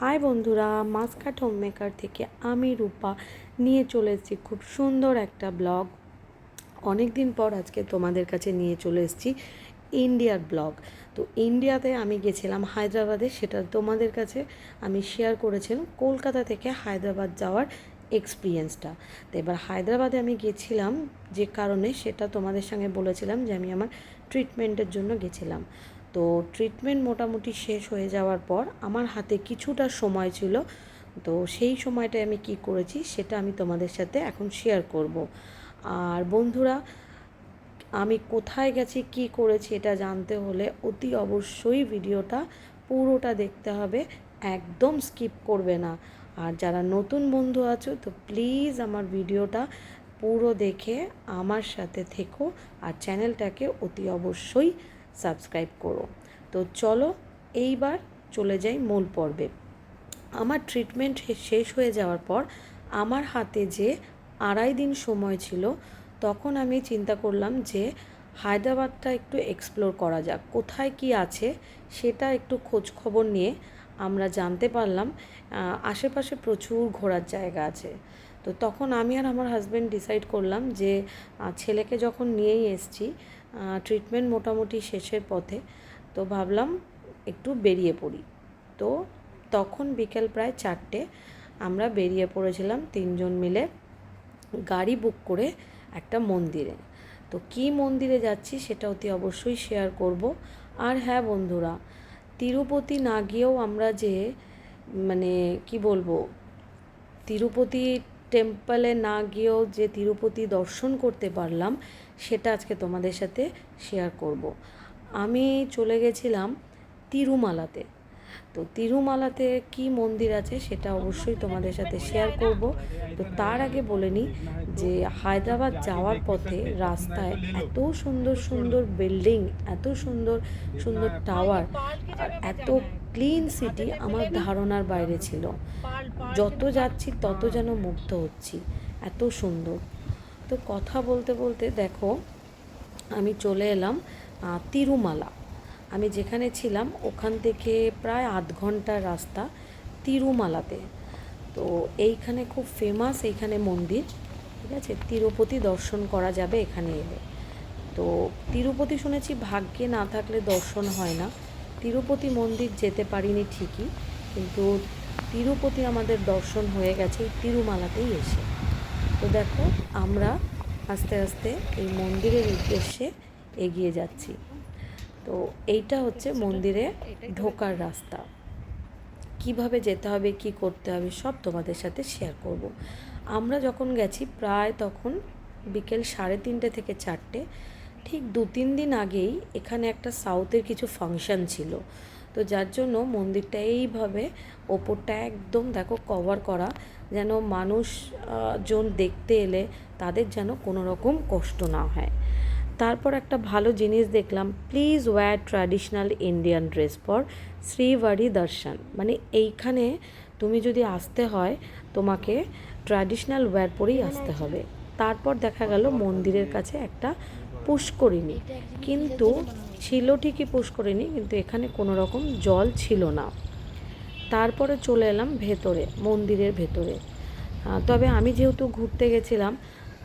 High বন্ধুরা Muscat home maker থেকে আমি রূপা নিয়ে চলে এসেছি খুব সুন্দর একটা ব্লগ। অনেক দিন পর আজকে তোমাদের কাছে নিয়ে চলে এসেছি ইন্ডিয়ার ব্লগ। তো ইন্ডিয়াতে আমি গেছিলাম হায়দ্রাবাদে, সেটা তোমাদের কাছে আমি শেয়ার করেছিলাম কলকাতা থেকে হায়দ্রাবাদ যাওয়ার এক্সপিরিয়েন্সটা তো এবার হায়দ্রাবাদে আমি গেছিলাম যে কারণে সেটা তোমাদের সঙ্গে বলেছিলাম যে আমি আমার ট্রিটমেন্টের জন্য গেছিলাম। তো ট্রিটমেন্ট মোটামুটি শেষ হয়ে যাওয়ার পর আমার হাতে কিছুটা সময় ছিল। তো সেই সময়টায় আমি কি করেছি সেটা আমি তোমাদের সাথে এখন শেয়ার করব। আর বন্ধুরা, আমি কোথায় গেছি, কি করেছি এটা জানতে হলে অতি অবশ্যই ভিডিওটা পুরোটা দেখতে হবে, একদম স্কিপ করবে না। আর যারা নতুন বন্ধু আছো, তো প্লিজ আমার ভিডিওটা পুরো দেখে আমার সাথে থেকো আর চ্যানেলটাকে অতি অবশ্যই সাবস্ক্রাইব করো। তো চলো এইবার চলে যাই মূল পর্বে। আমার ট্রিটমেন্ট শেষ হয়ে যাওয়ার পর আমার হাতে যে আড়াই দিন সময় ছিল, তখন আমি চিন্তা করলাম যে হায়দ্রাবাদটা একটু এক্সপ্লোর করা যাক। কোথায় কি আছে সেটা একটু খোঁজ খবর নিয়ে আমরা জানতে পারলাম আশেপাশে প্রচুর ঘোরার জায়গা আছে। তো তখন আমি আর আমার হাজব্যান্ড ডিসাইড করলাম যে ছেলেকে যখন নিয়েই এসছি ট্রিটমেন্ট মোটামুটি শেষের পথে। তো ভাবলাম একটু বেরিয়ে পড়ি। তো তখন বিকেল প্রায় চারটে, আমরা বেরিয়ে পড়েছিলাম তিনজন মিলে গাড়ি বুক করে একটা মন্দিরে। তো কি মন্দিরে যাচ্ছি সেটা অতি অবশ্যই শেয়ার করব। আর হ্যাঁ বন্ধুরা, তিরুপতি না গিয়েও আমরা যে মানে কি বলব, তিরুপতি টেম্পলে না গিয়েও যে তিরুপতি দর্শন করতে পারলাম, সেটা আজকে তোমাদের সাথে শেয়ার করব। আমি চলে গেছিলাম তিরুমালাতে তো তিরুমালাতে কি মন্দির আছে সেটা অবশ্যই তোমাদের সাথে শেয়ার করব তো তার আগে বলে নিই যে হায়দ্রাবাদ যাওয়ার পথে রাস্তায় এত সুন্দর সুন্দর বিল্ডিং এত সুন্দর সুন্দর টাওয়ার এত ক্লিন সিটি আমার ধারণার বাইরে ছিল। যত যাচ্ছি তত যেন মুগ্ধ হচ্ছি। এত সুন্দর। তো কথা বলতে বলতে দেখো, আমি চলে এলাম তিরুমালা। আমি যেখানে ছিলাম ওখান থেকে প্রায় আধ ঘণ্টার রাস্তা তিরুমালাতে। তো এইখানে খুব ফেমাস এইখানে মন্দির, ঠিক আছে? তিরুপতি দর্শন করা যাবে এখানে এলে। তো তিরুপতি শুনেছি ভাগ্যে না থাকলে দর্শন হয় না। তিরুপতি মন্দির যেতে পারিনি ঠিকই কিন্তু তিরুপতি আমাদের দর্শন হয়ে গেছে এই তিরুমালাতেই এসে। তো দেখো আমরা আস্তে আস্তে এই মন্দিরের উদ্দেশ্যে এগিয়ে যাচ্ছি। তো এইটা হচ্ছে মন্দিরে ঢোকার রাস্তা। কীভাবে যেতে হবে কি করতে হবে সব তোমাদের সাথে শেয়ার করব। আমরা যখন গেছি প্রায় তখন বিকেল সাড়ে তিনটে থেকে চারটে ঠিক দু তিন দিন আগেই এখানে একটা সাউথের কিছু ফাংশান ছিল। তো যার জন্য মন্দিরটা এইভাবে ওপরটা একদম দেখো কভার করা, যেন মানুষ জন দেখতে এলে তাদের যেন কোনো রকম কষ্ট না হয়। তারপর একটা ভালো জিনিস দেখলাম please wear traditional Indian dress for Srivari darshan মানে এইখানে তুমি যদি আসতে হয়, তোমাকে ট্র্যাডিশনাল ওয়্যার পরেই আসতে হবে। তারপর দেখা গেল মন্দিরের কাছে একটা পুষ্করিণী কিন্তু ছিল ঠিকই পুষ্করিণী কিন্তু এখানে কোনো রকম জল ছিল না। তারপরে চলে এলাম ভেতরে, মন্দিরের ভেতরে। তবে আমি যেহেতু ঘুরতে গেছিলাম,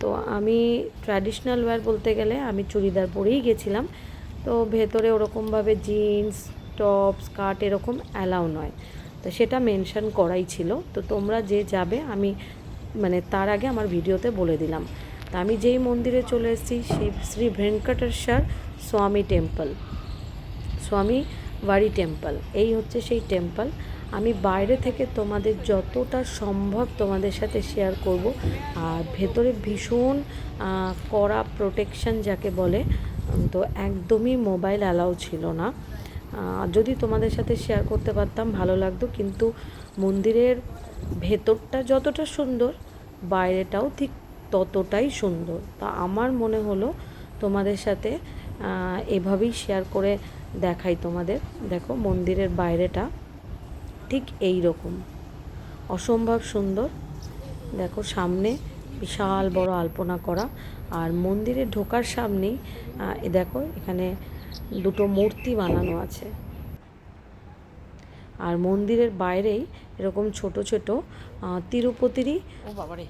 তো আমি ট্র্যাডিশনাল ওয়্যার বলতে গেলে আমি চুড়িদার পরেই গেছিলাম। তো ভেতরে ওরকমভাবে জিন্স টপ স্কার্ট এরকম অ্যালাউ নয়। তো সেটা মেনশন করাই ছিল। তো তোমরা যে যাবে, আমি মানে তার আগে আমার ভিডিওতে বলে দিলাম। তা আমি যেই মন্দিরে চলে এসেছি, সেই শ্রী ভেঙ্কটেশ্বর স্বামী টেম্পল স্বামী বাড়ি টেম্পল এই হচ্ছে সেই টেম্পল আমি বাইরে থেকে তোমাদের যতটা সম্ভব তোমাদের সাথে শেয়ার করব। আর ভেতরে ভীষণ কড়া প্রোটেকশন যাকে বলে, তো একদমই মোবাইল অ্যালাউ ছিল না। যদি তোমাদের সাথে শেয়ার করতে পারতাম, ভালো লাগতো। কিন্তু মন্দিরের ভেতরটা যতটা সুন্দর, বাইরেটাও ঠিক ততটাই সুন্দর। তা আমার মনে হলো তোমাদের সাথে এভাবেই শেয়ার করে দেখাই তোমাদের। দেখো মন্দিরের বাইরেটা ঠিক এই রকম। অসম্ভব সুন্দর। দেখো সামনে বিশাল বড় আলপনা করা। আর মন্দিরে ঢোকার সামনেই দেখো এখানে দুটো মূর্তি বানানো আছে। আর মন্দিরের বাইরেই এরকম ছোট ছোট তিরুপতিরই বাবারে।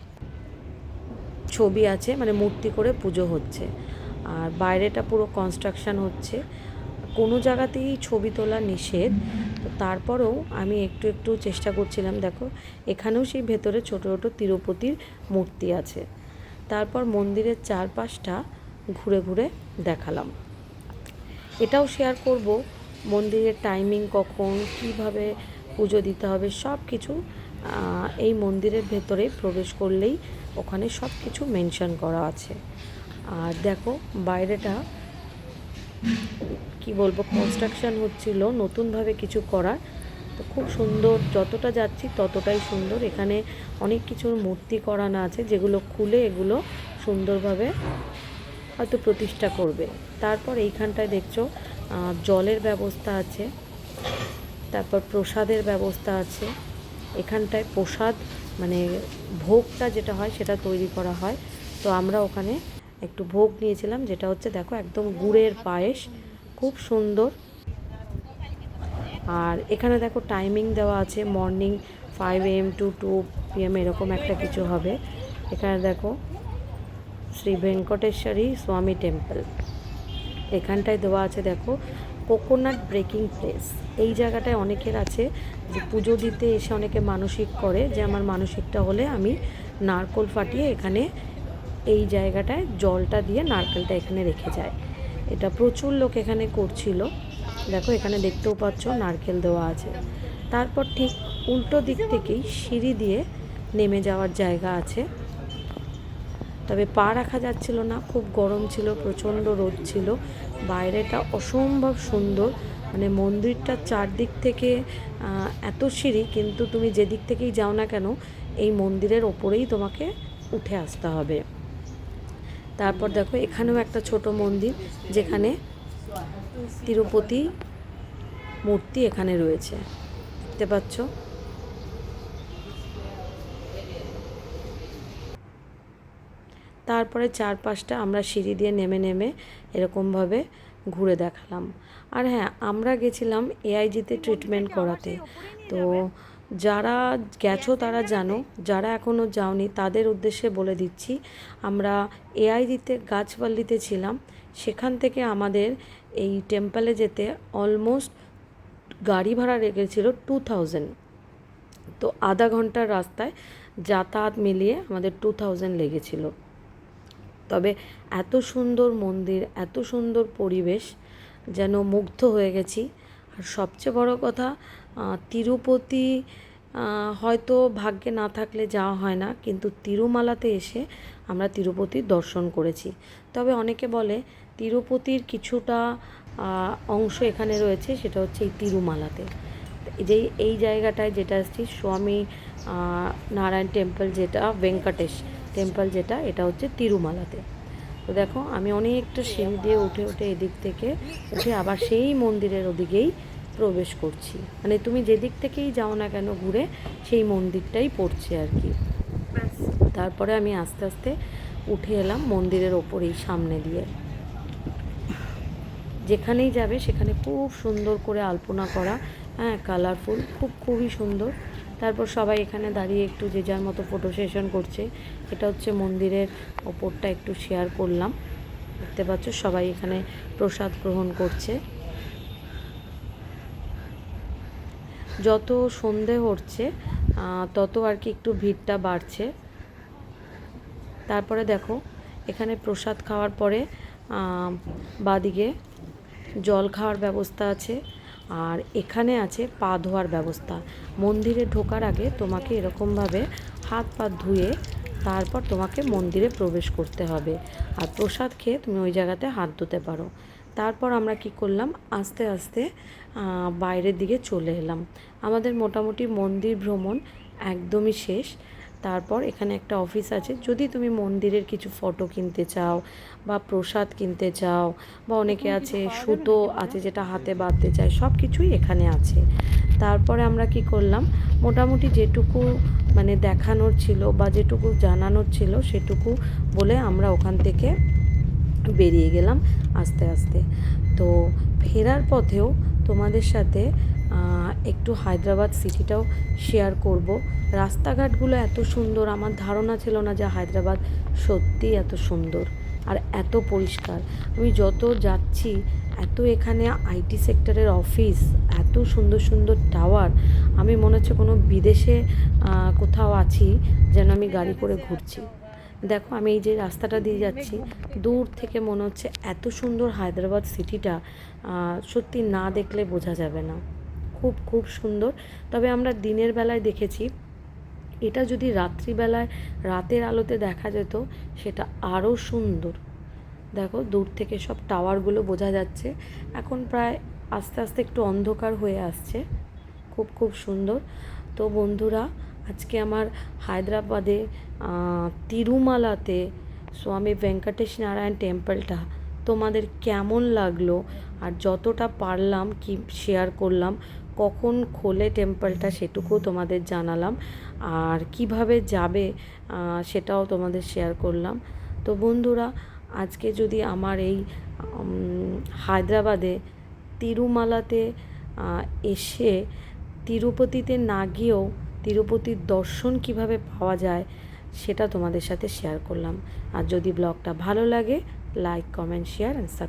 ছবি আছে মানে মূর্তি করে পুজো হচ্ছে। আর বাইরেটা পুরো কনস্ট্রাকশন হচ্ছে। কোনো জায়গাতেই ছবি তোলা নিষেধ। তো তারপরেও আমি একটু একটু চেষ্টা করছিলাম, দেখো, এখানেও সেই ভেতরে ছোট ছোট তিরুপতির মূর্তি আছে। তারপর মন্দিরের চারপাশটা ঘুরে ঘুরে দেখালাম। এটাও শেয়ার করব, মন্দিরের টাইমিং কখন, কীভাবে পুজো দিতে হবে সব কিছু এই মন্দিরের ভেতরে প্রবেশ করলেই ওখানে সব কিছু মেনশন করা আছে। আর দেখো, বাইরেটা কি বলব কনস্ট্রাকশন হচ্ছিল, নতুনভাবে কিছু করার। তো খুব সুন্দর, যতটা যাচ্ছি ততটাই সুন্দর। এখানে অনেক কিছুর মূর্তি করানো আছে, যেগুলো খুলে এগুলো সুন্দরভাবে হয়তো প্রতিষ্ঠা করবে। তারপর এইখানটায় দেখছ জলের ব্যবস্থা আছে, তারপর প্রসাদের ব্যবস্থা আছে। এখানটায় প্রসাদ মানে ভোগটা যেটা হয় সেটা তৈরি করা হয়। তো আমরা ওখানে একটু ভোগ নিয়েছিলাম, যেটা হচ্ছে দেখো একদম গুড়ের পায়েস, খুব সুন্দর। আর এখানে দেখো টাইমিং দেওয়া আছে morning five M to two PM এরকম একটা কিছু হবে। এখানে দেখো শ্রী ভেঙ্কটেশ্বরী স্বামী টেম্পল এখানটায় দেওয়া আছে, দেখো কোকোনাট ব্রেকিং প্লেস এই জায়গাটায় অনেকের আছে যে পুজো দিতে এসে অনেকে মানসিক করে যে আমার মানসিকটা হলে আমি নারকোল ফাটিয়ে এখানে এই জায়গাটায় জলটা দিয়ে নারকেলটা এখানে রেখে যায়। এটা প্রচুর লোক এখানে করছিল। দেখো, এখানে দেখতেও পাচ্ছ নারকেল দেওয়া আছে। তারপর ঠিক উল্টো দিক থেকেই সিঁড়ি দিয়ে নেমে যাওয়ার জায়গা আছে। তবে পা রাখা যাচ্ছিল না, খুব গরম ছিল, প্রচণ্ড রোদ ছিল। বাইরেটা অসম্ভব সুন্দর মানে মন্দিরটার চারদিক থেকে এত সিঁড়ি, কিন্তু তুমি যেদিক থেকেই যাও না কেন, এই মন্দিরের ওপরেই তোমাকে উঠে আসতে হবে। তারপর দেখো, এখানেও একটা ছোট মন্দির, যেখানে তিরুপতি মূর্তি এখানে রয়েছে। দেখতে পাচ্ছ? তারপরে চারপাশটা আমরা সিঁড়ি দিয়ে নেমে নেমে এরকমভাবে ঘুরে দেখালাম। আর হ্যাঁ আমরা গেছিলাম এআইজিতে ট্রিটমেন্ট করাতে। তো যারা গেছো তারা জানো, যারা এখনও যাওনি তাদের উদ্দেশ্যে বলে দিচ্ছি, আমরা এআইজিতে গাছপাল্লিতে ছিলাম। সেখান থেকে আমাদের এই টেম্পলে যেতে অলমোস্ট গাড়ি ভাড়া লেগেছিল টু থাউজেন্ড তো আধা ঘণ্টার রাস্তায় যাতায়াত মিলিয়ে আমাদের টু থাউজেন্ড লেগেছিল। তবে এত সুন্দর মন্দির, এত সুন্দর পরিবেশ যেন মুগ্ধ হয়ে গেছি। আর সবচেয়ে বড় কথা তিরুপতি হয়তো ভাগ্যে না থাকলে যাওয়া হয় না, কিন্তু তিরুমালাতে এসে আমরা তিরুপতির দর্শন করেছি। তবে অনেকে বলে তিরুপতির কিছুটা অংশ এখানে রয়েছে, সেটা হচ্ছে এই তিরুমালাতে। যে এই জায়গাটায় যেটা আসছি স্বামী নারায়ণ টেম্পল যেটা, ভেঙ্কটেশ। টেম্পল যেটা, এটা হচ্ছে তিরুমালাতে। তো দেখো, আমি অনেকটা সিঁড়ি দিয়ে উঠে উঠে এদিক থেকে উঠে আবার সেই মন্দিরের ওদিকেই প্রবেশ করছি। মানে তুমি যেদিক থেকেই যাও না কেন ঘুরে, সেই মন্দিরটাই পড়ছে আর কি। তারপরে আমি আস্তে আস্তে উঠে এলাম মন্দিরের ওপরেই, সামনে দিয়ে। যেখানেই যাবে সেখানে খুব সুন্দর করে আলপনা করা হ্যাঁ কালারফুল খুব, খুবই সুন্দর। তারপর সবাই এখানে দাঁড়িয়ে একটু যে যার মতো ফটো সেশন করছে, এটা হচ্ছে মন্দিরের ওপরটা একটু শেয়ার করলাম। দেখতে পাচ্ছ সবাই এখানে প্রসাদ গ্রহণ করছে। যত সন্ধে হচ্ছে তত আর কি একটু ভিড়টা বাড়ছে। তারপরে দেখো, এখানে প্রসাদ খাওয়ার পরে বাদিকে জল খাওয়ার ব্যবস্থা আছে। আর এখানে আছে পা ধোয়ার ব্যবস্থা। মন্দিরে ঢোকার আগে তোমাকে এরকমভাবে হাত পা ধুয়ে তারপর তোমাকে মন্দিরে প্রবেশ করতে হবে। আর প্রসাদ খেয়ে তুমি ওই জায়গাতে হাত ধুতে পারো। তারপর আমরা কি করলাম? আস্তে আস্তে বাইরের দিকে চলে এলাম। আমাদের মোটামুটি মন্দির ভ্রমণ একদমই শেষ। তারপর এখানে একটা অফিস আছে। যদি তুমি মন্দিরের কিছু ফটো কিনতে চাও বা প্রসাদ কিনতে চাও বা অনেকে আছে সুতো আছে যেটা হাতে বাঁধতে চায় সব কিছুই এখানে আছে। তারপরে আমরা কি করলাম মোটামুটি যেটুকু মানে দেখানোর ছিল বা যেটুকু জানানোর ছিল সেটুকু বলে আমরা ওখান থেকে বেরিয়ে গেলাম আস্তে আস্তে। তো ফেরার পথেও তোমাদের সাথে একটু হায়দ্রাবাদ সিটিটাও শেয়ার করব। রাস্তাঘাটগুলো এত সুন্দর, আমার ধারণা ছিল না যে হায়দ্রাবাদ সত্যি এত সুন্দর আর এত পরিষ্কার। আমি যত যাচ্ছি, এত এখানে আইটি সেক্টরের অফিস এত সুন্দর সুন্দর টাওয়ার আমি মনে হচ্ছে কোনো বিদেশে কোথাও আছি যেন আমি গাড়ি করে ঘুরছি। দেখো, আমি এই যে রাস্তাটা দিয়ে যাচ্ছি, দূর থেকে মনে হচ্ছে এত সুন্দর হায়দ্রাবাদ সিটিটা সত্যি না দেখলে বোঝা যাবে না। খুব খুব সুন্দর। তবে আমরা দিনের বেলায় দেখেছি, এটা যদি রাত্রিবেলায় রাতের আলোতে দেখা যেত, সেটা আরও সুন্দর। দেখো, দূর থেকে সব টাওয়ারগুলো বোঝা যাচ্ছে। এখন প্রায় আস্তে আস্তে একটু অন্ধকার হয়ে আসছে। খুব খুব সুন্দর। তো বন্ধুরা, আজকে আমার হায়দ্রাবাদে তিরুমালাতে স্বামী ভেঙ্কটেশ নারায়ণ টেম্পলটা তোমাদের কেমন লাগল আর যতটা পারলাম কি শেয়ার করলাম কখন খোলে টেম্পলটা সেটুকুও তোমাদের জানালাম। আর কীভাবে যাবে সেটাও তোমাদের শেয়ার করলাম। তো বন্ধুরা, আজকে যদি আমার এই হায়দ্রাবাদে তিরুমালাতে এসে তিরুপতিতে না গিয়েও তিরুপতির দর্শন কীভাবে পাওয়া যায়, সেটা তোমাদের সাথে শেয়ার করলাম। আর যদি ব্লগটা ভালো লাগে like comment share and subscribe